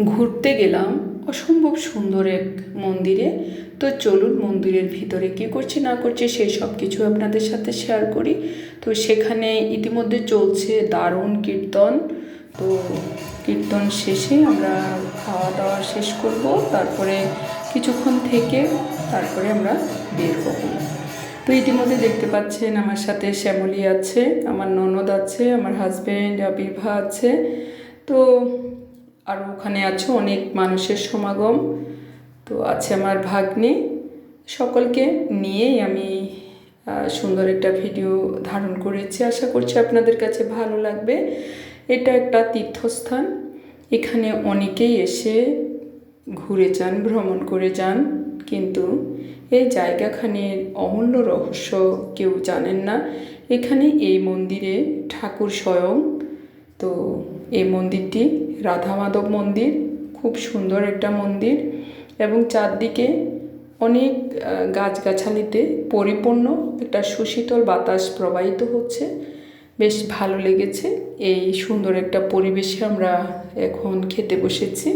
ঘুরতে গেলাম অসম্ভব সুন্দর এক মন্দিরে। তো চলুন মন্দিরের ভিতরে কী করছি না করছি সেই সব কিছু আপনাদের সাথে শেয়ার করি। তো সেখানে ইতিমধ্যে চলছে দারুণ কীর্তন। তো কীর্তন শেষে আমরা খাওয়া দাওয়া শেষ করব, তারপরে কিছুক্ষণ থেকে তারপরে আমরা বের হব। তো ইতিমধ্যে দেখতে পাচ্ছেন আমার সাথে শ্যামলী আছে, আমার ননদ আছে, আমার হাজব্যান্ড আবির্ভা আছে। তো আর ওখানে আছে, অনেক মানুষের সমাগম। তো আছে আমার ভাগ্নে। সকলকে নিয়েই আমি সুন্দর একটা ভিডিও ধারণ করেছি। আশা করছি আপনাদের কাছে ভালো লাগবে। এটা একটা তীর্থস্থান। এখানে অনেকেই এসে ঘুরে যান, ভ্রমণ করে যান। কিন্তু এই জায়গাখানের অমূল্য রহস্য কেউ জানেন না। এখানে এই মন্দিরে ঠাকুর স্বয়ং তো এই মন্দিরটি রাধা মাধব মন্দির, খুব সুন্দর একটা মন্দির এবং চারদিকে অনেক গাছগাছালিতে পরিপূর্ণ একটা সুশীতল বাতাস প্রবাহিত হচ্ছে। বেশ ভালো লেগেছে। এই সুন্দর একটা পরিবেশে আমরা এখন খেতে বসেছি।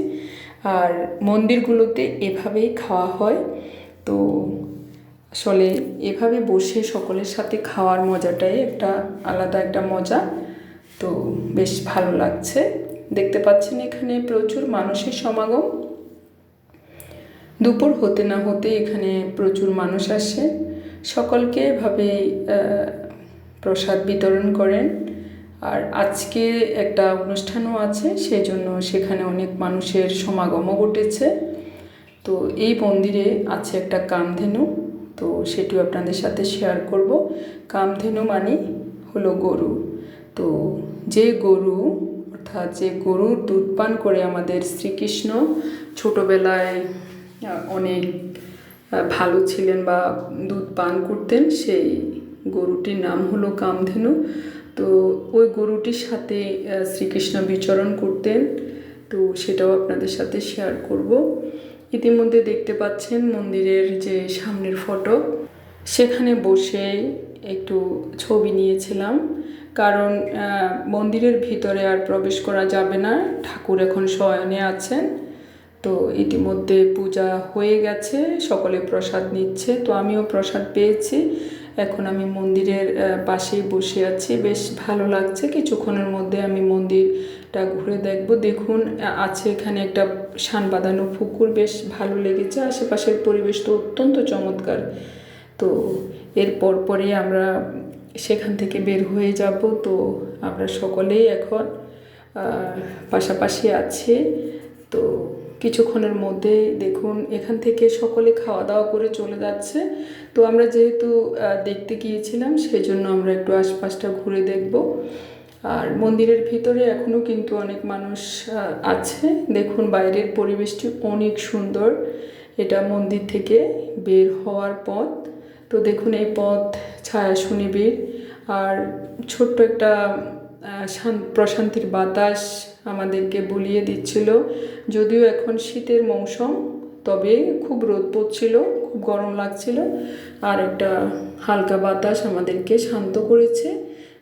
আর মন্দিরগুলোতে এভাবেই খাওয়া হয়। তো আসলে এভাবে বসে সকলের সাথে খাওয়ার মজাটাই একটা আলাদা একটা মজা। তো বেশ ভালো লাগছে। দেখতে পাচ্ছেন এখানে প্রচুর মানুষের সমাগম। দুপুর হতে না হতে এখানে প্রচুর মানুষ আসে। সকলকে এভাবে প্রসাদ বিতরণ করেন। আর আজকে একটা অনুষ্ঠানও আছে সেই জন্য সেখানে অনেক মানুষের সমাগমও ঘটেছে। তো এই মন্দিরে আছে একটা কামধেনু, তো সেটিও আপনাদের সাথে শেয়ার করব। কামধেনু মানে হলো গরু। যে গরু, অর্থাৎ যে গরুর দুধ পান করে আমাদের শ্রীকৃষ্ণ, ছোটোবেলায় অনেক ভালো ছিলেন বা দুধ পান করতেন, সেই গরুটির নাম হলো কামধেনু। তো ওই গরুটির সাথে শ্রীকৃষ্ণ বিচরণ করতেন। তো সেটাও আপনাদের সাথে শেয়ার করব। ইতিমধ্যে দেখতে পাচ্ছেন মন্দিরের যে সামনের ফটো সেখানে বসে একটু ছবি নিয়েছিলাম। কারণ মন্দিরের ভিতরে আর প্রবেশ করা যাবে না। ঠাকুর এখন শয়নে আছেন। তো ইতিমধ্যে পূজা হয়ে গেছে, সকলে প্রসাদ নিচ্ছে। তো আমিও প্রসাদ পেয়েছি। এখন আমি মন্দিরের পাশেই বসে আছি। বেশ ভালো লাগছে। কিছুক্ষণের মধ্যে আমি মন্দিরটা ঘুরে দেখব। দেখুন আছে এখানে একটা শান বাঁধানো পুকুর। বেশ ভালো লেগেছে। আশেপাশের পরিবেশ তো অত্যন্ত চমৎকার। তো এর পরপরে আমরা সেখান থেকে বের হয়ে যাব। তো আমরা সকলেই এখন পাশাপাশি আছে। তো কিছুক্ষণের মধ্যে দেখুন, এখান থেকে সকলে খাওয়া দাওয়া করে চলে যাচ্ছে। তো আমরা যেহেতু দেখতে গিয়েছিলাম সেই জন্য আমরা একটু আশপাশটা ঘুরে দেখব। আর মন্দিরের ভিতরে এখনও কিন্তু অনেক মানুষ আছে। দেখুন, বাইরের পরিবেশটি অনেক সুন্দর। এটা মন্দির থেকে বের হওয়ার পথ। তো দেখুন এই পথ ছায়া সুনিবিড়। আর ছোট্ট একটা প্রশান্তির বাতাস আমাদেরকে বলিয়ে দিচ্ছিল। যদিও এখন শীতের মৌসুম, তবে খুব রোদ পড়ছিল, খুব গরম লাগছিল। আর একটা হালকা বাতাস আমাদেরকে শান্ত করেছে।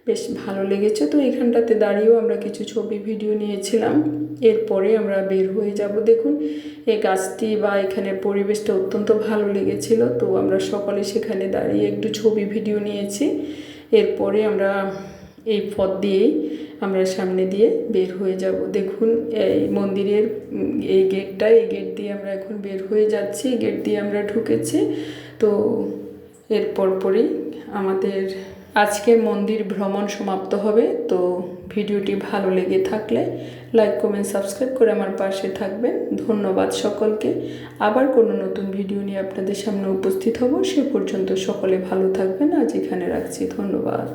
বেশ ভালো লেগেছে। তো এখানটাতে দাঁড়িয়েও আমরা কিছু ছবি, ভিডিও নিয়েছিলাম। এরপরে আমরা বের হয়ে যাব। দেখুন, এই গাছটি বা এখানের পরিবেশটা অত্যন্ত ভালো লেগেছিল। তো আমরা সকলে সেখানে দাঁড়িয়ে একটু ছবি, ভিডিও নিয়েছি। এরপরে আমরা এই পথ দিয়েই আমরা সামনে দিয়ে বের হয়ে যাব। দেখুন, এই মন্দিরের এই গেটটা, এই গেট দিয়ে আমরা এখন বের হয়ে যাচ্ছি। গেট দিয়ে আমরা ঢুকেছি। তো এরপর পরই আমাদের আজকের মন্দির ভ্রমণ সমাপ্ত হবে, তো ভিডিওটি ভালো লেগে থাকলে লাইক কমেন্ট সাবস্ক্রাইব করে আমার পাশে থাকবেন। ধন্যবাদ সকলকে। আবার কোনো নতুন ভিডিও নিয়ে আপনাদের সামনে উপস্থিত হব। সে পর্যন্ত সকলে ভালো থাকবেন। আজ এখানে রাখছি। ধন্যবাদ।